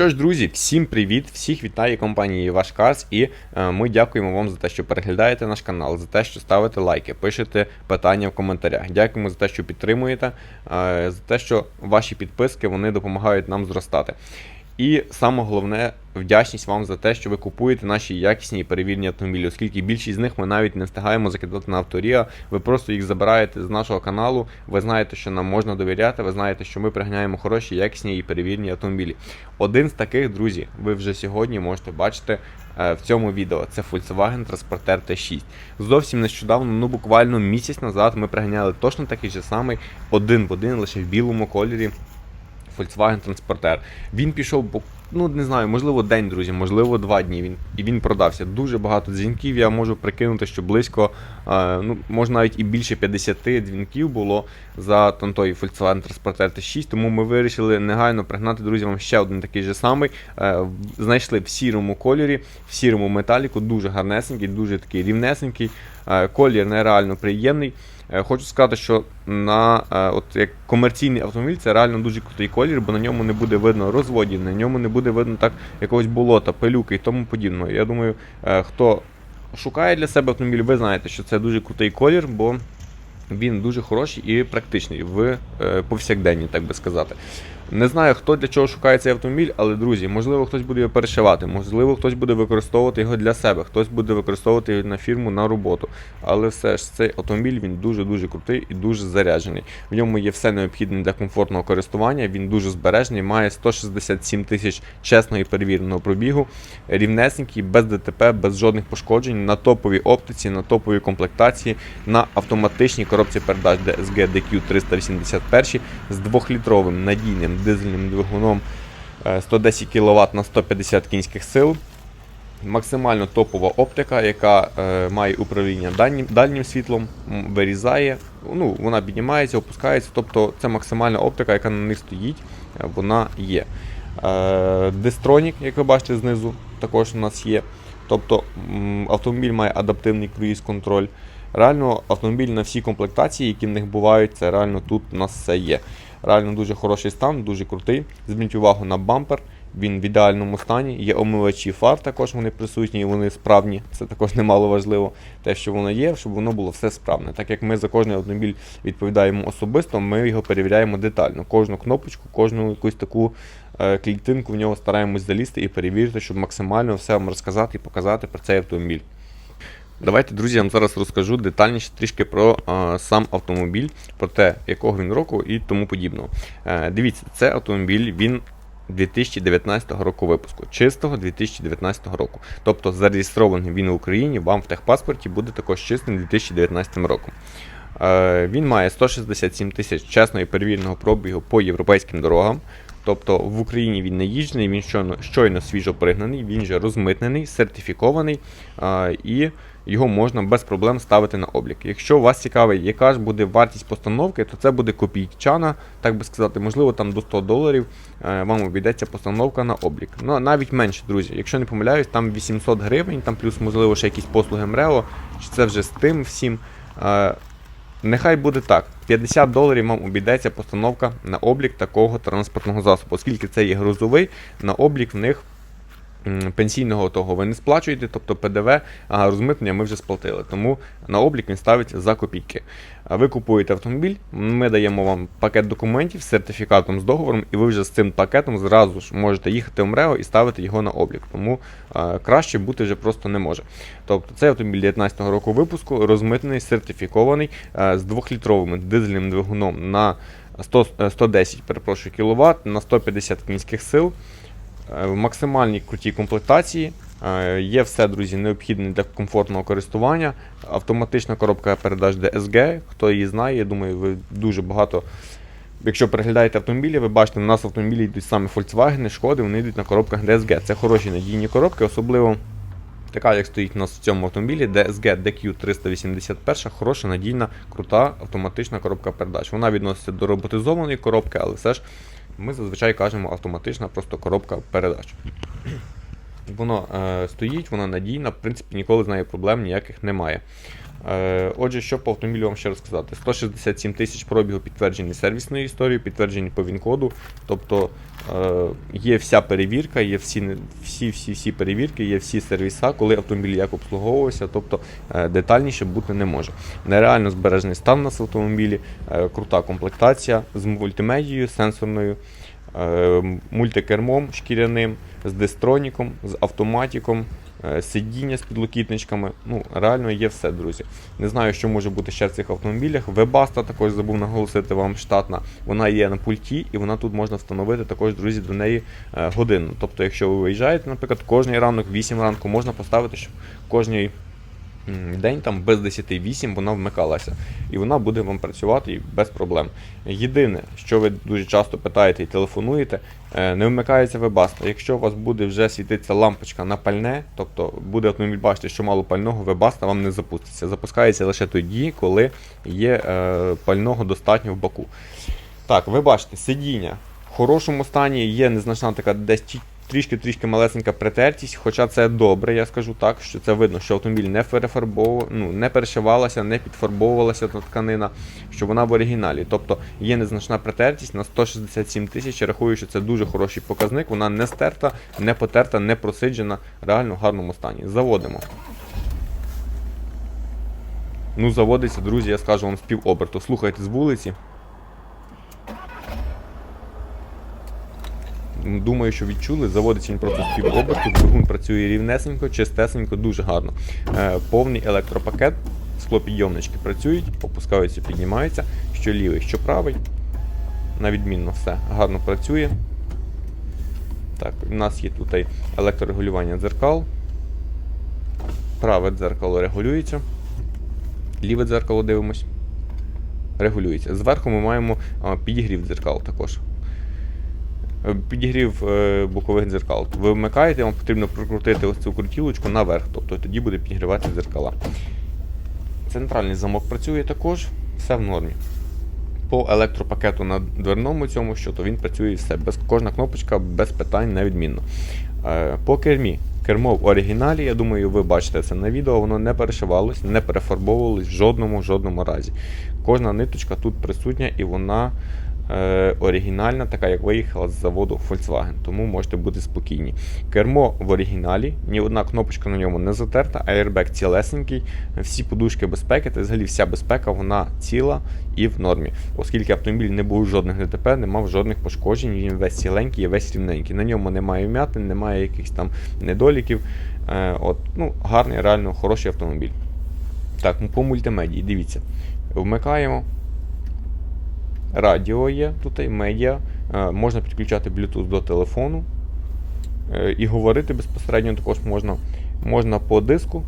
Що ж, друзі, всім привіт! Всіх вітає компанії Ваш Карс і е, ми дякуємо вам за те, що переглядаєте наш канал, за те, що ставите лайки, пишете питання в коментарях. Дякуємо за те, що підтримуєте, е, за те, що ваші підписки вони допомагають нам зростати. І саме головне, вдячність вам за те, що ви купуєте наші якісні і перевірені автомобілі, оскільки більшість з них ми навіть не встигаємо закидати на авторія. Ви просто їх забираєте з нашого каналу. Ви знаєте, що нам можна довіряти. Ви знаєте, що ми приганяємо хороші, якісні і перевірені автомобілі. Один з таких, друзі, ви вже сьогодні можете бачити е, в цьому відео. Це Volkswagen Transporter T6. Зовсім нещодавно, ну буквально місяць назад, ми приганяли точно такий же самий один в один, лише в білому кольорі. Volkswagen Transporter. Він пішов, ну не знаю, можливо, день, друзі, можливо, два дні. Він і він продався. Дуже багато дзвінків. Я можу прикинути, що близько, е, ну може навіть і більше 50 дзвінків було за там, той Volkswagen Transporter T6. Тому ми вирішили негайно пригнати друзі вам ще один такий же самий. Е, знайшли в сірому кольорі, в сірому металіку, дуже гарнесенький, дуже такий рівнесенький. Е, колір нереально приємний. Е, Хочу сказати, що на от як комерційний автомобіль це реально дуже крутий колір, бо на ньому не буде видно розводів, на ньому не буде видно так якогось болота, пилюки і тому подібного. Я думаю, хто шукає для себе автомобіль, ви знаєте, що це дуже крутий колір, бо він дуже хороший і практичний в е, повсякденні, так би сказати. Не знаю, хто для чого шукає цей автомобіль, але друзі, можливо, хтось буде його перешивати, можливо, хтось буде використовувати його для себе, хтось буде використовувати його на фірму на роботу. Але все ж цей автомобіль він дуже-дуже крутий і дуже заряджений. В ньому є все необхідне для комфортного користування. Він дуже збережений, має 167 тисяч чесного і перевіреного пробігу, рівнесенький, без ДТП, без жодних пошкоджень, на топовій оптиці, на топовій комплектації, на автоматичній коробці передач DSG DQ 381 з 2-літровим надійним дизельним двигуном е, 110 кВт на 150 кінських сил. Максимально топова оптика, яка е, має управління дальнім, дальнім світлом, вирізає, ну, вона піднімається, опускається. Тобто це максимальна оптика, яка на них стоїть, е, вона є. Е, як ви бачите знизу, також у нас є. Тобто автомобіль має адаптивний круїз-контроль. Реально, автомобіль на всі комплектації, які в них бувають, це реально тут у нас все є. Реально дуже хороший стан, дуже крутий. Зверніть увагу на бампер. Він в ідеальному стані. Є омивачі фар, також вони присутні вони справні. Це також немало важливо. Те, що воно є, щоб воно було все справне. Так як ми за кожний автомобіль відповідаємо особисто, ми його перевіряємо детально. Кожну кнопочку, кожну якусь таку е, клітинку в нього стараємось залізти і перевірити, щоб максимально все вам розказати і показати про цей автомобіль. Давайте, друзі, я вам зараз розкажу детальніше трішки про е, сам автомобіль, про те, якого він року і тому подібного. Е, дивіться, це автомобіль, він 2019 року випуску, чистого 2019 року. Тобто зареєстрований він в Україні, вам в техпаспорті буде також чистим 2019 роком. Е, він має 167 тисяч чесного і перевіреного пробігу по європейським дорогам. Тобто в Україні він не їжджений, він щойно, щойно свіжо пригнаний, він вже розмитнений, сертифікований а, і його можна без проблем ставити на облік. Якщо вас цікавить, яка ж буде вартість постановки, то це буде копійчана, так би сказати, можливо, там до 100 доларів е, вам обійдеться постановка на облік. Ну навіть менше, друзі. Якщо не помиляюсь, там 800 гривень, там плюс, можливо, ще якісь послуги МРЕО, чи це вже з тим всім. Е, Нехай буде так: 50 доларів вам обійдеться постановка на облік такого транспортного засобу, оскільки це є грузовий, на облік в них пенсійного того ви не сплачуєте, тобто ПДВ, а розмитнення ми вже сплатили. Тому на облік він ставить за копійки. Ви купуєте автомобіль, ми даємо вам пакет документів з сертифікатом з договором, і ви вже з цим пакетом зразу ж можете їхати в МРЕО і ставити його на облік. Тому краще бути вже просто не може. Тобто цей автомобіль 19 року випуску розмитнений, сертифікований з 2-літровим дизельним двигуном на 100, е, 110 перепрошую, кВт на 150 кінських сил. Е, В максимальній крутій комплектації. Е, Є все, друзі, необхідне для комфортного користування. Автоматична коробка передач DSG. Хто її знає, я думаю, ви дуже багато. Якщо переглядаєте автомобілі, ви бачите, у нас автомобілі йдуть саме Volkswagen, Шкоди, вони йдуть на коробках DSG. Це хороші надійні коробки, особливо така, як стоїть у нас в цьому автомобілі, DSG DQ 381, хороша, надійна, крута автоматична коробка передач. Вона відноситься до роботизованої коробки, але все ж ми зазвичай кажемо автоматична просто коробка передач. Воно е, стоїть, вона надійна, в принципі, ніколи з нею проблем ніяких немає. Е, Отже, що по автомобілю вам ще розказати? 167 тисяч пробігу підтверджені сервісною історією, підтверджені по ВІН-коду. Тобто е, є вся перевірка, є всі, всі, всі, всі перевірки, є всі сервіса, коли автомобіль як обслуговувався, тобто е, детальніше бути не може. Нереально збережений стан у нас в автомобілі, крута комплектація з мультимедією, сенсорною, мультикермом шкіряним, з дистроніком, з автоматиком, е, сидіння з підлокітничками. Ну, реально є все, друзі. Не знаю, що може бути ще в цих автомобілях. Вебаста також забув наголосити вам штатна. Вона є на пульті, і вона тут можна встановити також, друзі, до неї е, годину. Тобто, якщо ви виїжджаєте, наприклад, кожний ранок, 8 ранку, можна поставити, щоб кожний м, день там без 10-8 вона вмикалася. І вона буде вам працювати без проблем. Єдине, що ви дуже часто питаєте і телефонуєте, е, не вмикається вебаста. Якщо у вас буде вже світитися лампочка на пальне, тобто буде автомобіль бачити, що мало пального, вебаста вам не запуститься. Запускається лише тоді, коли є е, пального достатньо в баку. Так, ви бачите, сидіння в хорошому стані, є незначна така десь трішки-трішки малесенька притертість, хоча це добре, я скажу так, що це видно, що автомобіль не перефарбовував, ну, не перешивалася, не підфарбовувалася та тканина, що вона в оригіналі. Тобто є незначна притертість на 167 тисяч. Рахую, що це дуже хороший показник. Вона не стерта, не потерта, не просиджена, реально в гарному стані. Заводимо. Ну, заводиться, друзі, я скажу вам з півоберту. Слухайте з вулиці. Думаю, що відчули, заводиться він просто з двигун працює рівнесенько, чистесенько, дуже гарно. Е, повний електропакет, склопідйомнички працюють, опускаються, піднімаються, що лівий, що правий. На відмінно все гарно працює. Так, у нас є тут електрорегулювання дзеркал. Праве дзеркало регулюється. Ліве дзеркало дивимось. Регулюється. Зверху ми маємо підігрів дзеркал також. Е, Підігрів е, бокових дзеркал. Ви вмикаєте, вам потрібно прокрутити ось цю крутілочку наверх, тобто тоді буде підігрівати дзеркала. Центральний замок працює також, все в нормі. По електропакету на дверному цьому, що то він працює все. Без, кожна кнопочка без питань невідмінно. Е, по кермі. Кермо в оригіналі, я думаю, ви бачите це на відео, воно не перешивалось, не перефарбовувалось в жодному жодному разі. Кожна ниточка тут присутня і вона оригінальна, така як виїхала з заводу Volkswagen, тому можете бути спокійні. Кермо в оригіналі, ні одна кнопочка на ньому не затерта, аербек цілесенький, всі подушки безпеки, та взагалі вся безпека вона ціла і в нормі. Оскільки автомобіль не був жодних ДТП, не мав жодних пошкоджень, він весь ціленький і весь рівненький. На ньому немає вмятин, немає якихось там недоліків. Е, от, ну, гарний, реально хороший автомобіль. Так, по мультимедії, дивіться. Вмикаємо. Радіо є, тут медіа. Е, можна підключати Bluetooth до телефону. Е, і говорити безпосередньо також можна. Можна по диску,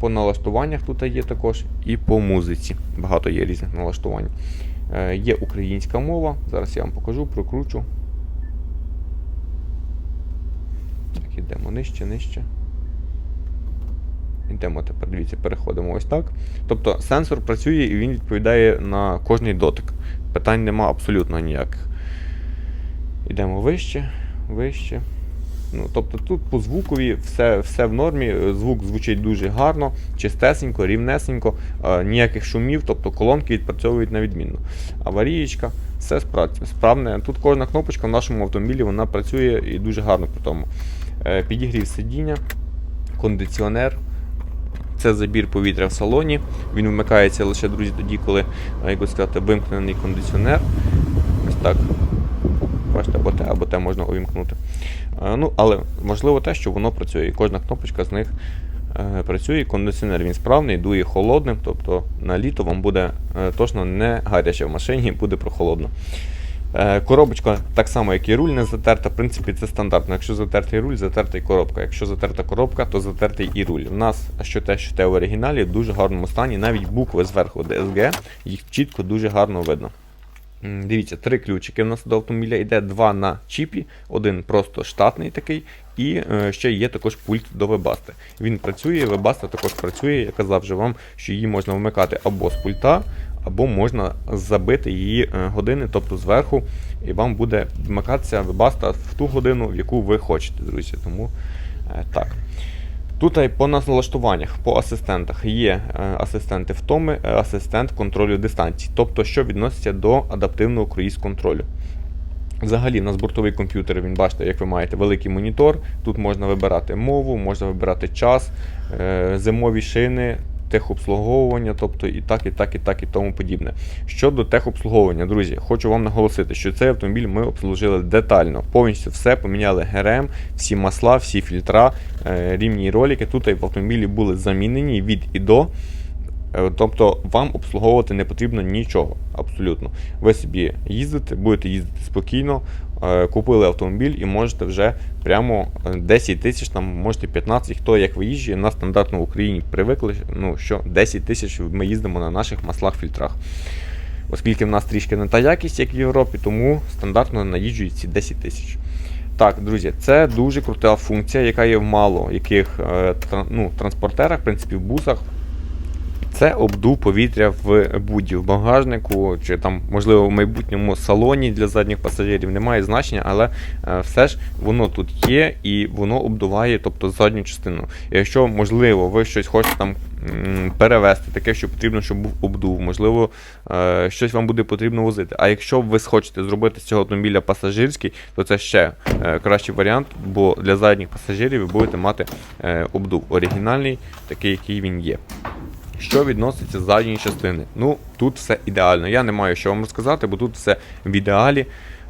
по налаштуваннях тут є також, і по музиці. Багато є різних налаштувань. Е, є українська мова. Зараз я вам покажу, прокручу. Так, ідемо нижче, нижче. Йдемо тепер, дивіться, переходимо ось так. Тобто сенсор працює і він відповідає на кожний дотик. Питань нема абсолютно ніяких. Йдемо вище, вище. Ну, тобто тут по звукові все, все в нормі, звук звучить дуже гарно, чистесенько, рівнесенько, е, ніяких шумів, тобто колонки відпрацьовують на відмінно. Аварієчка, все справне. Тут кожна кнопочка в нашому автомобілі вона працює і дуже гарно при тому. Е, Підігрів сидіння, кондиціонер. Це забір повітря в салоні. Він вмикається лише, друзі, тоді, коли, е, як сказати, вимкнений кондиціонер. Ось так. Бачите, або те, або те можна увімкнути. Е, Ну, але важливо те, що воно працює. І кожна кнопочка з них е, працює. Кондиціонер він справний, дує холодним, тобто на літо вам буде точно не гаряче в машині, буде прохолодно. Е, Коробочка так само, як і руль не затерта. В принципі, це стандартно. Якщо затертий руль, затерта і коробка. Якщо затерта коробка, то затертий і руль. У нас що те, що те в оригіналі, в дуже гарному стані. Навіть букви зверху DSG, їх чітко дуже гарно видно. Дивіться, три ключики в нас до автомобіля. Йде два на чіпі, один просто штатний такий, і е, ще є також пульт до вебасти. Він працює, вебаста також працює. Я казав вже вам, що її можна вмикати або з пульта, або можна забити її е, години, тобто зверху, і вам буде вмикатися вебаста в ту годину, в яку ви хочете, друзі. Тому е, так. Тут по налаштуваннях, по асистентах є е, асистенти втоми, асистент контролю дистанції, тобто що відноситься до адаптивного круїз контролю. Взагалі, в нас бортовий комп'ютер, він бачите, як ви маєте великий монітор. Тут можна вибирати мову, можна вибирати час, зимові шини, техобслуговування, тобто і так, і так, і так, і тому подібне. Щодо техобслуговування, друзі, хочу вам наголосити, що цей автомобіль ми обслужили детально. Повністю все поміняли ГРМ, всі масла, всі фільтра, е, рівні ролики. Тут в автомобілі були замінені від і до. Е, Тобто вам обслуговувати не потрібно нічого абсолютно. Ви собі їздите, будете їздити спокійно, купили автомобіль і можете вже прямо е, 10 тисяч, там можете 15, хто як виїжджає на стандартно в Україні привикли, ну що 10 тисяч ми їздимо на наших маслах фільтрах. Оскільки в нас трішки не та якість, як в Європі, тому стандартно наїжджують ці 10 тисяч. Так, друзі, це дуже крута функція, яка є в мало яких е, ну, транспортерах, в принципі, в бусах. Це обдув повітря в буді, в багажнику, чи там, можливо, в майбутньому салоні для задніх пасажирів немає значення, але е, все ж воно тут є і воно обдуває, тобто задню частину. Якщо, можливо, ви щось хочете там перевести, таке, що потрібно, щоб був обдув, можливо, е, щось вам буде потрібно возити. А якщо ви хочете зробити з цього автомобіля пасажирський, то це ще е, кращий варіант, бо для задніх пасажирів ви будете мати обдув оригінальний, такий, який він є. Що відноситься з задньої частини? Ну, тут все ідеально. Я не маю що вам розказати, бо тут все в ідеалі.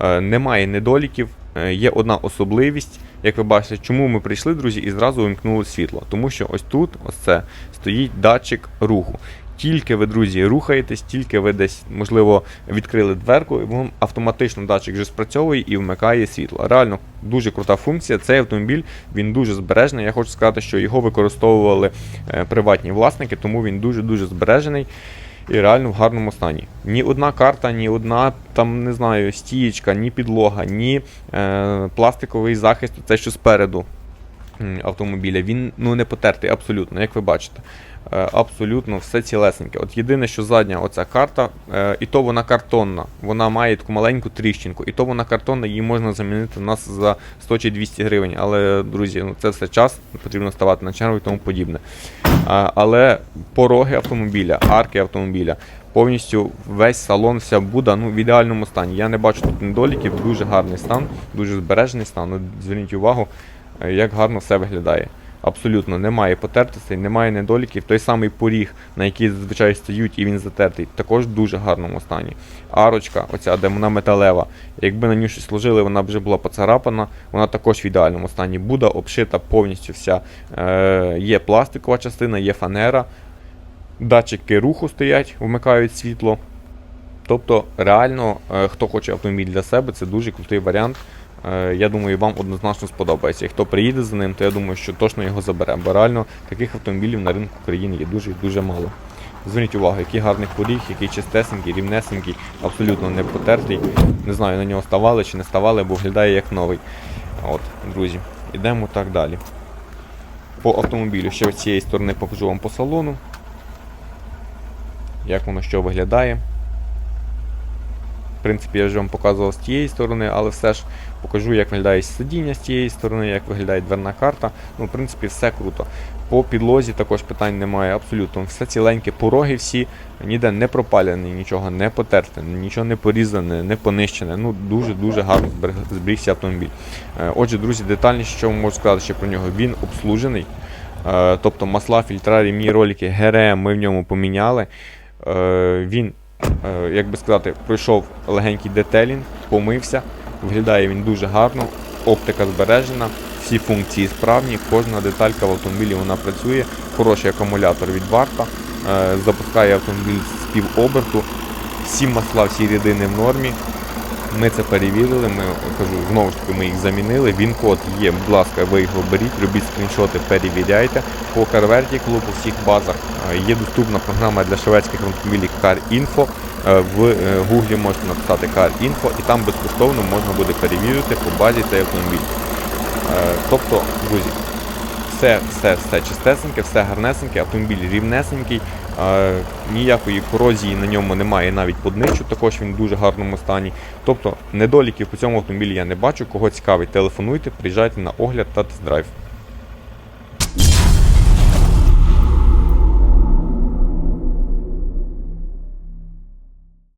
Е, немає недоліків. Е, є одна особливість. Як ви бачите, чому ми прийшли, друзі, і зразу вимкнули світло. Тому що ось тут, ось це, стоїть датчик руху. Тільки ви, друзі, рухаєтесь, тільки ви десь, можливо, відкрили дверку, і вам автоматично датчик вже спрацьовує і вмикає світло. Реально дуже крута функція. Цей автомобіль він дуже збережений. Я хочу сказати, що його використовували е, приватні власники, тому він дуже-дуже збережений і реально в гарному стані. Ні одна карта, ні одна там не знаю, стієчка, ні підлога, ні е, пластиковий захист, це що спереду автомобіля. Він ну не потертий абсолютно, як ви бачите. Е, Абсолютно все цілесеньке. От єдине, що задня оця карта, е, і то вона картонна. Вона має таку маленьку тріщинку, і то вона картонна, її можна замінити у нас за 100 чи 200 гривень. Але, друзі, ну це все час, потрібно ставати на чергу і тому подібне. Але пороги автомобіля, арки автомобіля, повністю весь салон, вся буда ну, в ідеальному стані. Я не бачу тут недоліків, дуже гарний стан, дуже збережений стан. Ну, зверніть увагу, е, як гарно все виглядає. Абсолютно немає потертостей, немає недоліків. Той самий поріг, на який зазвичай стають, і він затертий, також в дуже гарному стані. Арочка, оця, де вона металева, якби на ній щось сложили, вона б вже була поцарапана, вона також в ідеальному стані. Буда обшита повністю вся. Е, є пластикова частина, є фанера, датчики руху стоять, вмикають світло. Тобто, реально, е, хто хоче автомобіль для себе, це дуже крутий варіант. Е, Я думаю, вам однозначно сподобається. І хто приїде за ним, то я думаю, що точно його забере. Бо реально таких автомобілів на ринку України є дуже і дуже мало. Зверніть увагу, який гарний поріг, який чистесенький, рівнесенький, абсолютно не потертий. Не знаю, на нього ставали чи не ставали, бо виглядає як новий. От, друзі, ідемо так далі. По автомобілю ще з цієї сторони покажу вам по салону. Як воно що виглядає. Принципі, я вже вам показував з тієї сторони, але все ж покажу, як виглядає сидіння з тієї сторони, як виглядає дверна карта. Ну, в принципі, все круто. По підлозі також питань немає, абсолютно. Все ціленьке, пороги всі, ніде не пропалений, нічого не потерте, нічого не порізане, не понищене. Ну, дуже-дуже гарно зберігся автомобіль. Е, Отже, друзі, детальніше, що можу сказати ще про нього, він обслужений. Е, Тобто масла, фільтра, рівні ролики, ГРМ ми в ньому поміняли. Е, Він як би сказати, пройшов легенький детелінг, помився. Виглядає він дуже гарно, оптика збережена, всі функції справні, кожна деталька в автомобілі вона працює, хороший акумулятор від варта, е, запускає автомобіль з півоберту, всі масла, всі рідини в нормі. Ми це перевірили, ми кажу, знову ж таки, ми їх замінили. Він код є, будь ласка, ви його беріть, робіть скріншоти, перевіряйте. По CarVertical по всіх базах е, є доступна програма для шведських автомобілів CarInfo. Е, В е, Гуглі можете написати CarInfo і там безкоштовно можна буде перевірити по базі цей автомобіль. Тобто, друзі, все, все, все чистесеньке, все гарнесеньке, автомобіль рівнесенький, ніякої корозії на ньому немає навіть подничу, також він в дуже гарному стані. Тобто недоліків по цьому автомобілі я не бачу. Кого цікавить, телефонуйте, приїжджайте на огляд та тест-драйв.